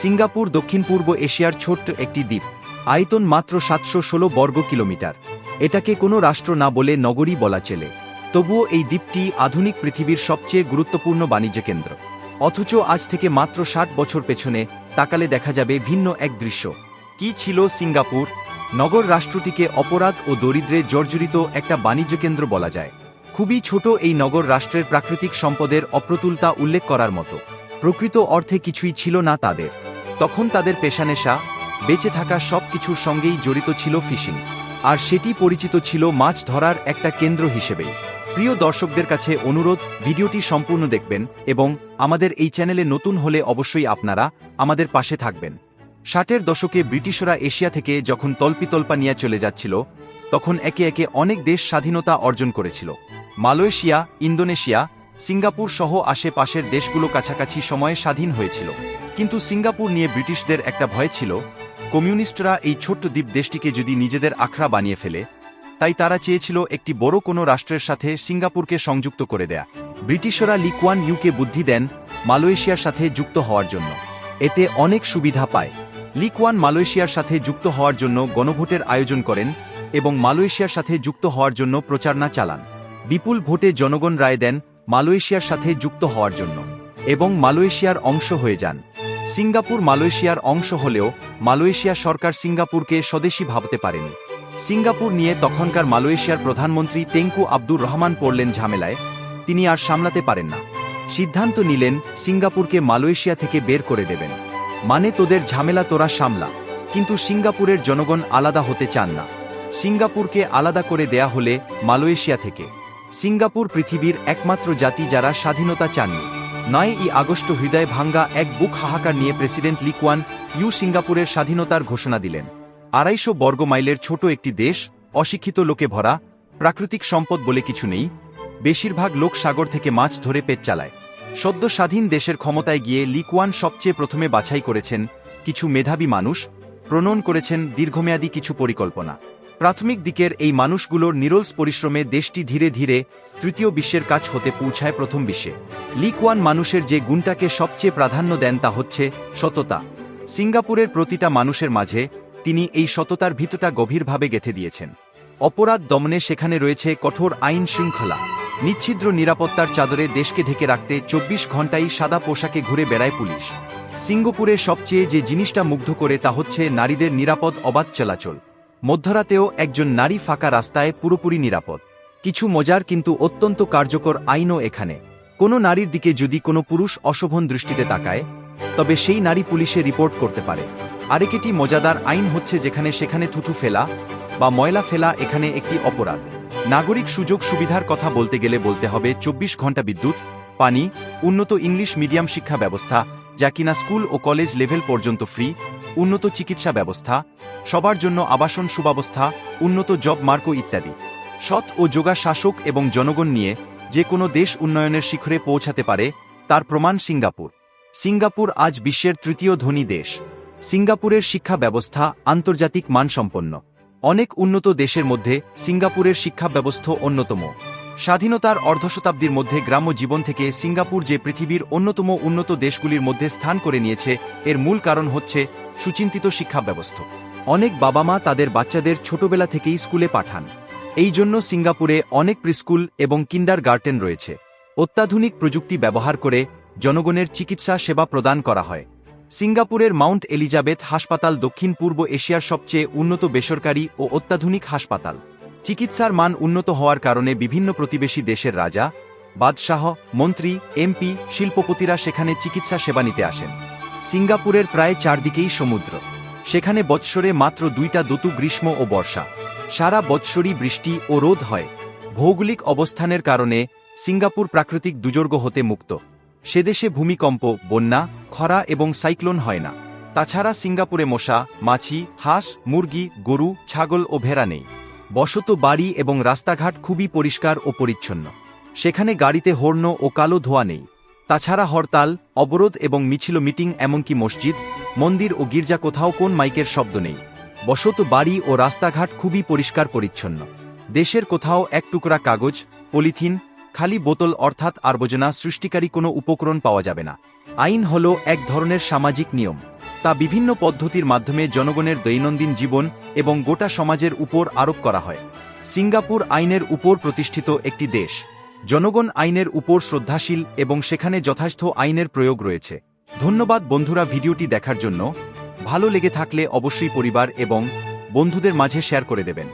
Singapore দক্ষিণ পূর্ব এশিয়ার ছোট্ট একটি দ্বীপ। আয়তন মাত্র সাতশো ষোলো বর্গ কিলোমিটার। এটাকে কোনো রাষ্ট্র না বলে নগরী বলা চলে। তবুও এই দ্বীপটি আধুনিক পৃথিবীর সবচেয়ে গুরুত্বপূর্ণ বাণিজ্য কেন্দ্র। অথচ আজ থেকে মাত্র ষাট বছর পেছনে তাকালে দেখা যাবে ভিন্ন এক দৃশ্য। কি ছিল সিঙ্গাপুর? নগর রাষ্ট্রটিকে অপরাধ ও দরিদ্রে জর্জরিত একটা বাণিজ্য কেন্দ্র বলা যায়। খুবই ছোট এই নগর রাষ্ট্রের প্রাকৃতিক সম্পদের অপ্রতুলতা উল্লেখ করার মতো। প্রকৃত অর্থে কিছুই ছিল না তাদের। তখন তাদের পেশানেশা, বেঁচে থাকা সব কিছুর সঙ্গেই জড়িত ছিল ফিশিং। আর সেটি পরিচিত ছিল মাছ ধরার একটা কেন্দ্র হিসেবে। প্রিয় দর্শকদের কাছে অনুরোধ, ভিডিওটি সম্পূর্ণ দেখবেন এবং আমাদের এই চ্যানেলে নতুন হলে অবশ্যই আপনারা আমাদের পাশে থাকবেন। ষাটের দশকে ব্রিটিশরা এশিয়া থেকে যখন তল্পিতল্পা নিয়ে চলে যাচ্ছিল, তখন একে একে অনেক দেশ স্বাধীনতা অর্জন করেছিল। মালয়েশিয়া, ইন্দোনেশিয়া সিঙ্গাপুর সহ আশেপাশের দেশগুলো কাছাকাছি সময়ে স্বাধীন হয়েছিল। কিন্তু সিঙ্গাপুর নিয়ে ব্রিটিশদের একটা ভয় ছিল, কমিউনিস্টরা এই ছোট্ট দ্বীপ দেশটিকে যদি নিজেদের আখড়া বানিয়ে ফেলে, তাই তারা চেয়েছিল একটি বড় কোনো রাষ্ট্রের সাথে সিঙ্গাপুরকে সংযুক্ত করে দেয়া। ব্রিটিশরা লিকুয়ান ইউকে বুদ্ধি দেন মালয়েশিয়ার সাথে যুক্ত হওয়ার জন্য। এতে অনেক সুবিধা পায়। লিকুয়ান মালয়েশিয়ার সাথে যুক্ত হওয়ার জন্য গণভোটের আয়োজন করেন এবং মালয়েশিয়ার সাথে যুক্ত হওয়ার জন্য প্রচারণা চালান। বিপুল ভোটে জনগণ রায় দেন মালয়েশিয়ার সাথে যুক্ত হওয়ার জন্য, এবং মালয়েশিয়ার অংশ হয়ে যান। সিঙ্গাপুর মালয়েশিয়ার অংশ হলেও মালয়েশিয়া সরকার সিঙ্গাপুরকে স্বদেশী ভাবতে পারেনি। সিঙ্গাপুর নিয়ে তখনকার মালয়েশিয়ার প্রধানমন্ত্রী টেঙ্কু আব্দুর রহমান পড়লেন ঝামেলায়, তিনি আর সামলাতে পারেন না। সিদ্ধান্ত নিলেন, সিঙ্গাপুরকে মালয়েশিয়া থেকে বের করে দেবেন। মানে তোদের ঝামেলা তোরা সামলা, কিন্তু সিঙ্গাপুরের জনগণ আলাদা হতে চান না। সিঙ্গাপুরকে আলাদা করে দেয়া হলে মালয়েশিয়া থেকে সিঙ্গাপুর পৃথিবীর একমাত্র জাতি যারা স্বাধীনতা চাননি। নয় ই আগস্ট হৃদয় ভাঙ্গা এক বুক হাহাকার নিয়ে প্রেসিডেন্ট লিকুয়ান ইউ সিঙ্গাপুরের স্বাধীনতার ঘোষণা দিলেন। আড়াইশো বর্গ মাইলের ছোট একটি দেশ, অশিক্ষিত লোকে ভরা, প্রাকৃতিক সম্পদ বলে কিছু নেই, বেশিরভাগ লোক সাগর থেকে মাছ ধরে পেট চালায়। সদ্য স্বাধীন দেশের ক্ষমতায় গিয়ে লিকুয়ান সবচেয়ে প্রথমে বাছাই করেছেন কিছু মেধাবী মানুষ, প্রণয়ন করেছেন দীর্ঘমেয়াদী কিছু পরিকল্পনা। প্রাথমিক দিকের এই মানুষগুলোর নিরলস পরিশ্রমে দেশটি ধীরে ধীরে তৃতীয় বিশ্বের কাজ হতে পৌঁছায় প্রথম বিশ্বে। লিকুয়ান মানুষের যে গুণটাকে সবচেয়ে প্রাধান্য দেন তা হচ্ছে সততা। সিঙ্গাপুরের প্রতিটা মানুষের মাঝে তিনি এই সততার ভিতটা গভীরভাবে গেঁথে দিয়েছেন। অপরাধ দমনে সেখানে রয়েছে কঠোর আইন শৃঙ্খলা। নিচ্ছিদ্র নিরাপত্তার চাদরে দেশকে ঢেকে রাখতে চব্বিশ ঘন্টাই সাদা পোশাকে ঘুরে বেড়ায় পুলিশ। সিঙ্গাপুরে সবচেয়ে যে জিনিসটা মুগ্ধ করে তা হচ্ছে নারীদের নিরাপদ অবাধ চলাচল। মধ্যরাতেও একজন নারী ফাঁকা রাস্তায় পুরোপুরি নিরাপদ। কিছু মজার কিন্তু অত্যন্ত কার্যকর আইনও এখানে। কোনো নারীর দিকে যদি কোনো পুরুষ অশোভন দৃষ্টিতে তাকায়, তবে সেই নারী পুলিশে রিপোর্ট করতে পারে। আরেকটি মজাদার আইন হচ্ছে যেখানে সেখানে থুথু ফেলা বা ময়লা ফেলা এখানে একটি অপরাধ। নাগরিক সুযোগ সুবিধার কথা বলতে গেলে বলতে হবে চব্বিশ ঘণ্টা বিদ্যুৎ, পানি, উন্নত ইংলিশ মিডিয়াম শিক্ষা ব্যবস্থা, যা কিনা স্কুল ও কলেজ লেভেল পর্যন্ত ফ্রি উন্নত চিকিৎসা ব্যবস্থা, সবার জন্য আবাসন সুব্যবস্থা, উন্নত জব মার্কো ইত্যাদি। সৎ ও যোগা শাসক এবং জনগণ নিয়ে যে কোনো দেশ উন্নয়নের শিখরে পৌঁছাতে পারে, তার প্রমাণ সিঙ্গাপুর। সিঙ্গাপুর আজ বিশ্বের তৃতীয় ধনী দেশ। সিঙ্গাপুরের শিক্ষা ব্যবস্থা আন্তর্জাতিক মানসম্পন্ন। অনেক উন্নত দেশের মধ্যে সিঙ্গাপুরের শিক্ষা ব্যবস্থা অন্যতম। স্বাধীনতার অর্ধশতাব্দীর মধ্যে গ্রাম্য জীবন থেকে সিঙ্গাপুর যে পৃথিবীর অন্যতম উন্নত দেশগুলির মধ্যে স্থান করে নিয়েছে, এর মূল কারণ হচ্ছে সুচিন্তিত শিক্ষা ব্যবস্থা। অনেক বাবা মা তাদের বাচ্চাদের ছোটবেলা থেকেই স্কুলে পাঠান। এই জন্য সিঙ্গাপুরে অনেক প্রিস্কুল এবং কিন্ডার গার্টেন রয়েছে। অত্যাধুনিক প্রযুক্তি ব্যবহার করে জনগণের চিকিৎসা সেবা প্রদান করা হয়। সিঙ্গাপুরের মাউন্ট এলিজাবেথ হাসপাতাল দক্ষিণ পূর্ব এশিয়ার সবচেয়ে উন্নত বেসরকারি ও অত্যাধুনিক হাসপাতাল। চিকিৎসার মান উন্নত হওয়ার কারণে বিভিন্ন প্রতিবেশী দেশের রাজা, বাদশাহ, মন্ত্রী, এমপি, শিল্পপতিরা সেখানে চিকিৎসা সেবা নিতে আসেন। সিঙ্গাপুরের প্রায় চারদিকেই সমুদ্র। সেখানে বৎসরে মাত্র দুইটা দতু গ্রীষ্ম ও বর্ষা। সারা বৎসরই বৃষ্টি ও রোদ হয়। ভৌগোলিক অবস্থানের কারণে সিঙ্গাপুর প্রাকৃতিক দুর্যোগ হতে মুক্ত। সেদেশে ভূমিকম্প, বন্যা, খরা এবং সাইক্লোন হয় না। তাছাড়া সিঙ্গাপুরে মশা, মাছি, হাঁস, মুরগি, গরু, ছাগল ও ভেড়া নেই। বসত বাড়ি এবং রাস্তাঘাট খুবই পরিষ্কার ও পরিচ্ছন্ন। সেখানে গাড়িতে হর্ণ ও কালো ধোয়া নেই। তাছাড়া হরতাল, অবরোধ এবং মিছিল মিটিং এমনকি মসজিদ, মন্দির ও গির্জা কোথাও কোন মাইকের শব্দ নেই। বসত বাড়ি ও রাস্তাঘাট খুবই পরিষ্কার পরিচ্ছন্ন। দেশের কোথাও এক টুকরা কাগজ, পলিথিন, খালি বোতল অর্থাৎ আবর্জনা সৃষ্টিকারী কোনো উপকরণ পাওয়া যাবে না। আইন হল এক ধরনের সামাজিক নিয়ম। তা বিভিন্ন পদ্ধতির মাধ্যমে জনগণের দৈনন্দিন জীবন এবং গোটা সমাজের উপর আরোপ করা হয়। সিঙ্গাপুর আইনের উপর প্রতিষ্ঠিত একটি দেশ। জনগণ আইনের উপর শ্রদ্ধাশীল এবং সেখানে যথাস্থ আইনের প্রয়োগ রয়েছে। ধন্যবাদ বন্ধুরা ভিডিওটি দেখার জন্য। ভালো লেগে থাকলে অবশ্যই পরিবার এবং বন্ধুদের মাঝে শেয়ার করে দেবেন।